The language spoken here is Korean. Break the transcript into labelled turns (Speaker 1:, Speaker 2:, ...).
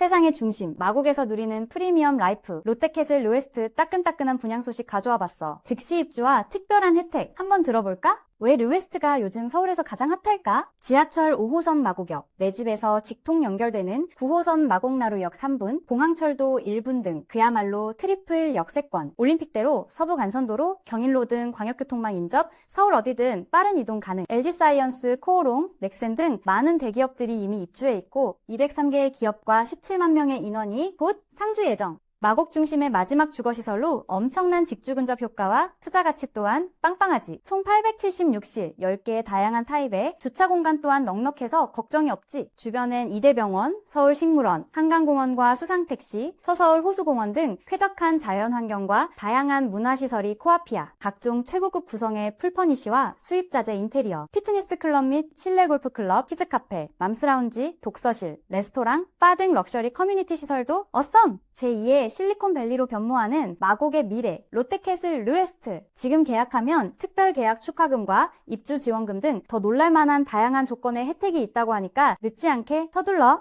Speaker 1: 세상의 중심, 마곡에서 누리는 프리미엄 라이프, 롯데캐슬 루에스트 따끈따끈한 분양 소식 가져와 봤어. 즉시 입주와 특별한 혜택 한번 들어볼까? 왜 르웨스트가 요즘 서울에서 가장 핫할까? 지하철 5호선 마곡역, 내 집에서 직통 연결되는 9호선 마곡나루역 3분, 공항철도 1분 등 그야말로 트리플 역세권, 올림픽대로 서부 간선도로, 경인로 등 광역교통망 인접, 서울 어디든 빠른 이동 가능, LG사이언스, 코오롱, 넥센 등 많은 대기업들이 이미 입주해 있고 203개의 기업과 17만 명의 인원이 곧 상주 예정. 마곡 중심의 마지막 주거시설로 엄청난 직주 근접 효과와 투자 가치 또한 빵빵하지. 총 876실, 10개의 다양한 타입에 주차 공간 또한 넉넉해서 걱정이 없지. 주변엔 이대병원, 서울식물원, 한강공원과 수상택시, 서서울 호수공원 등 쾌적한 자연환경과 다양한 문화시설이 코앞이야. 각종 최고급 구성의 풀퍼니시와 수입자재 인테리어, 피트니스 클럽 및 실내 골프 클럽, 키즈카페, 맘스라운지, 독서실, 레스토랑, 바 등 럭셔리 커뮤니티 시설도 어썸! 제2의 실리콘밸리로 변모하는 마곡의 미래, 롯데캐슬 르웨스트. 지금 계약하면 특별 계약 축하금과 입주 지원금 등 더 놀랄만한 다양한 조건의 혜택이 있다고 하니까 늦지 않게 서둘러.